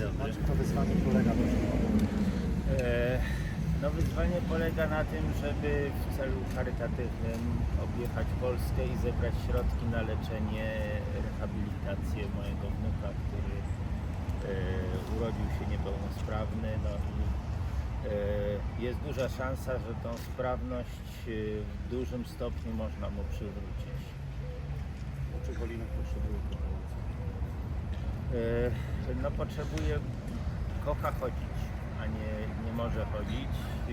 dobry. Na czym to wyzwanie polega? E, No wyzwanie polega na tym, żeby w celu charytatywnym objechać Polskę i zebrać środki na leczenie, rehabilitację mojego wnuka, który e, urodził się niepełnosprawny. No i e, jest duża szansa, że tą sprawność w dużym stopniu można mu przywrócić. Czy Golinek potrzebuje No potrzebuje, kocha chodzić, a nie, nie może chodzić, e,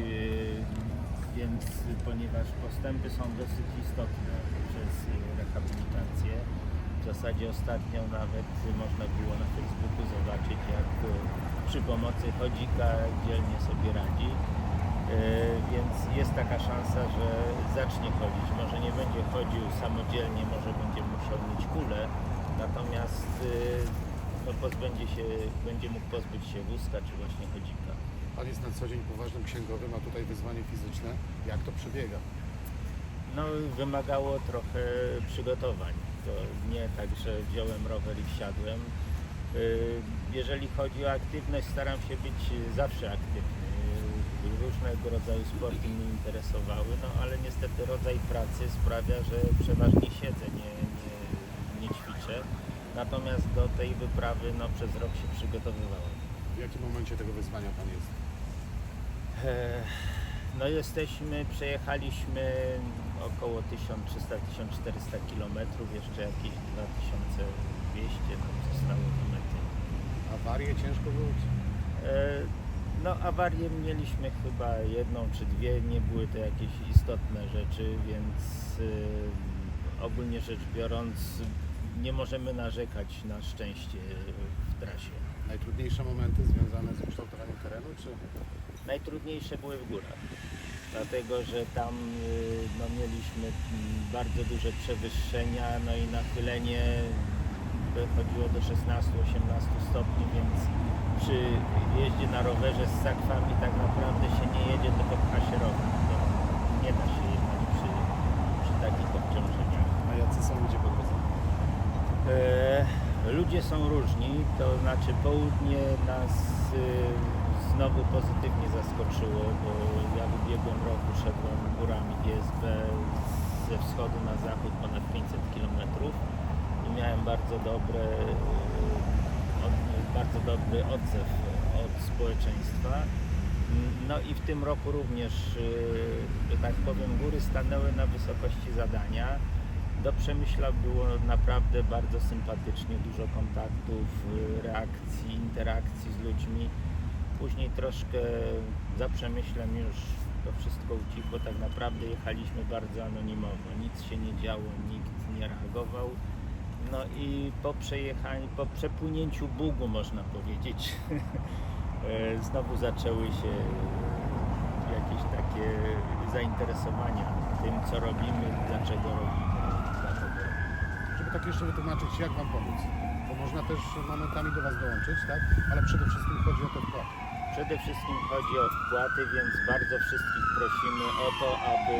więc ponieważ postępy są dosyć istotne przez rehabilitację, w zasadzie ostatnio nawet można było na Facebooku zobaczyć, jak przy pomocy chodzika dzielnie sobie radzi. E, Więc jest taka szansa, że zacznie chodzić. Może nie będzie chodził samodzielnie, może będzie musiał mieć kulę, natomiast e, no, pozbędzie się, będzie mógł pozbyć się wózka czy właśnie chodzika. Pan jest na co dzień poważnym księgowym, a tutaj wyzwanie fizyczne. Jak to przebiega? No wymagało trochę przygotowań. To nie tak, że wziąłem rower i wsiadłem. Y, Jeżeli chodzi o aktywność, staram się być zawsze aktywny. Różnego rodzaju sporty mnie interesowały, no ale niestety rodzaj pracy sprawia, że przeważnie siedzę, nie, nie, nie ćwiczę. Natomiast do tej wyprawy no, przez rok się przygotowywałem. W jakim momencie tego wyzwania Pan jest? E, No jesteśmy, przejechaliśmy około 1300-1400 km, jeszcze jakieś 2200 nam zostało do mety. Awarie ciężko wyłączyć? E, No awarię mieliśmy chyba jedną czy dwie, nie były to jakieś istotne rzeczy, więc e, ogólnie rzecz biorąc nie możemy narzekać na szczęście w trasie. Najtrudniejsze momenty związane z ukształtowaniem terenu, czy Najtrudniejsze były w górach, dlatego że tam y, no, mieliśmy bardzo duże przewyższenia, no i nachylenie dochodziło do 16-18 stopni, więc przy jeździe na rowerze z sakwami tak naprawdę się nie jedzie, tylko pcha się rower. Nie da się jechać przy, przy takich obciążeniach. a jacy są ludzie po drodze? E, ludzie są różni, to znaczy południe nas e, znowu pozytywnie zaskoczyło, bo ja w ubiegłym roku szedłem górami GSB ze wschodu na zachód ponad 500 km i miałem bardzo dobre, od, bardzo dobry odzew od społeczeństwa. No i w tym roku również, e, że tak powiem, góry stanęły na wysokości zadania. Do Przemyśla było naprawdę bardzo sympatycznie, dużo kontaktów, y, reakcji, interakcji z ludźmi. Później troszkę za Przemyślem już to wszystko ucichło, tak naprawdę jechaliśmy bardzo anonimowo, nic się nie działo, nikt nie reagował. No i po przejechaniu, po przepłynięciu Bugu można powiedzieć, e, znowu zaczęły się jakieś takie zainteresowania tym, co robimy, dlaczego robimy. Żeby tak jeszcze wytłumaczyć, jak Wam pomóc? Bo można też momentami do Was dołączyć, tak? Ale przede wszystkim chodzi o te wkład. Przede wszystkim chodzi o wpłaty, więc bardzo wszystkich prosimy o to, aby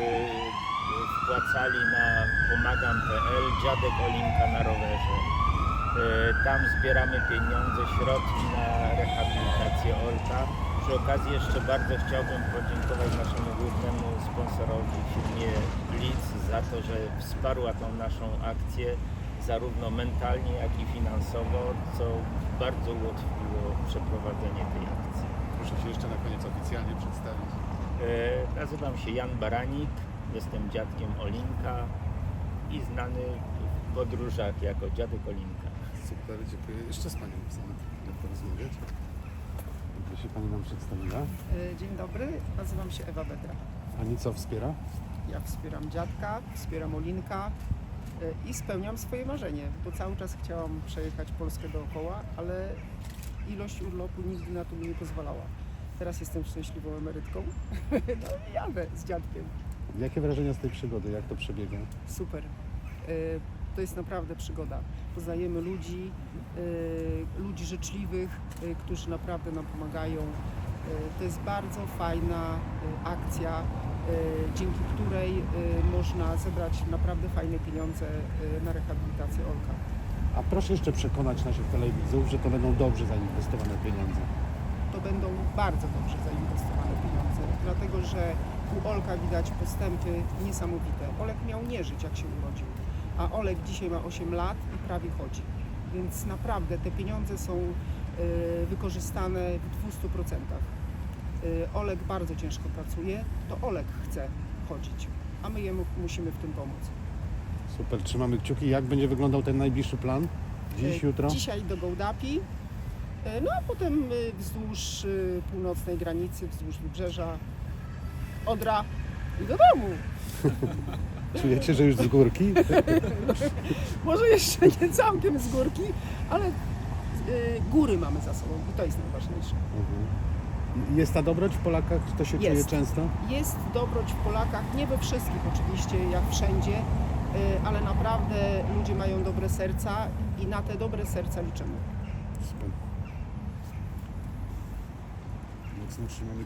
wpłacali na pomagam.pl dziadek Olinka na rowerze. E, Tam zbieramy pieniądze, środki na rehabilitację Olka. Przy okazji jeszcze bardzo chciałbym podziękować naszemu głównemu sponsorowi firmie Blitz za to, że wsparła tą naszą akcję zarówno mentalnie, jak i finansowo, co bardzo ułatwiło przeprowadzenie tej akcji. Proszę się jeszcze na koniec oficjalnie przedstawić. E, Nazywam się Jan Baranik, jestem dziadkiem Olinka i znany w podróżach jako dziadek Olinka. Super, dziękuję. Jeszcze z Panią chcę porozmawiać. By się Pani nam przedstawiła. E, Dzień dobry, nazywam się Ewa Bedra. Pani co wspiera? Ja wspieram dziadka, wspieram Olinka i spełniam swoje marzenie, bo cały czas chciałam przejechać Polskę dookoła, ale ilość urlopu nigdy na to mi nie pozwalała. Teraz jestem szczęśliwą emerytką, no i jadę z dziadkiem. Jakie wrażenia z tej przygody? Jak to przebiega? Super. E, To jest naprawdę przygoda. Poznajemy ludzi, e, ludzi życzliwych, e, którzy naprawdę nam pomagają. To jest bardzo fajna akcja, dzięki której e, można zebrać naprawdę fajne pieniądze e, na rehabilitację Olka. A proszę jeszcze przekonać naszych telewidzów, że to będą dobrze zainwestowane pieniądze. to będą bardzo dobrze zainwestowane pieniądze, dlatego że u Olka widać postępy niesamowite. Olek miał nie żyć, jak się urodził, a Olek dzisiaj ma 8 lat i prawie chodzi. Więc naprawdę te pieniądze są y, wykorzystane w 200%. Y, Olek bardzo ciężko pracuje, to Olek chce chodzić, a my jemu musimy w tym pomóc. Super, trzymamy kciuki. Jak będzie wyglądał ten najbliższy plan? Dziś, E, jutro? Dzisiaj do Gołdapi, e, no a potem wzdłuż północnej granicy, wzdłuż wybrzeża, Odra i do domu. Czujecie, że już z górki? Może jeszcze nie całkiem z górki, ale góry mamy za sobą i to jest najważniejsze. Mhm. Jest ta dobroć w Polakach? To się czuje Jest. często? Jest dobroć w Polakach, nie we wszystkich oczywiście, jak wszędzie, e, ale naprawdę ludzie mają dobre serca i na te dobre serca liczymy. Super. Mocno trzymamy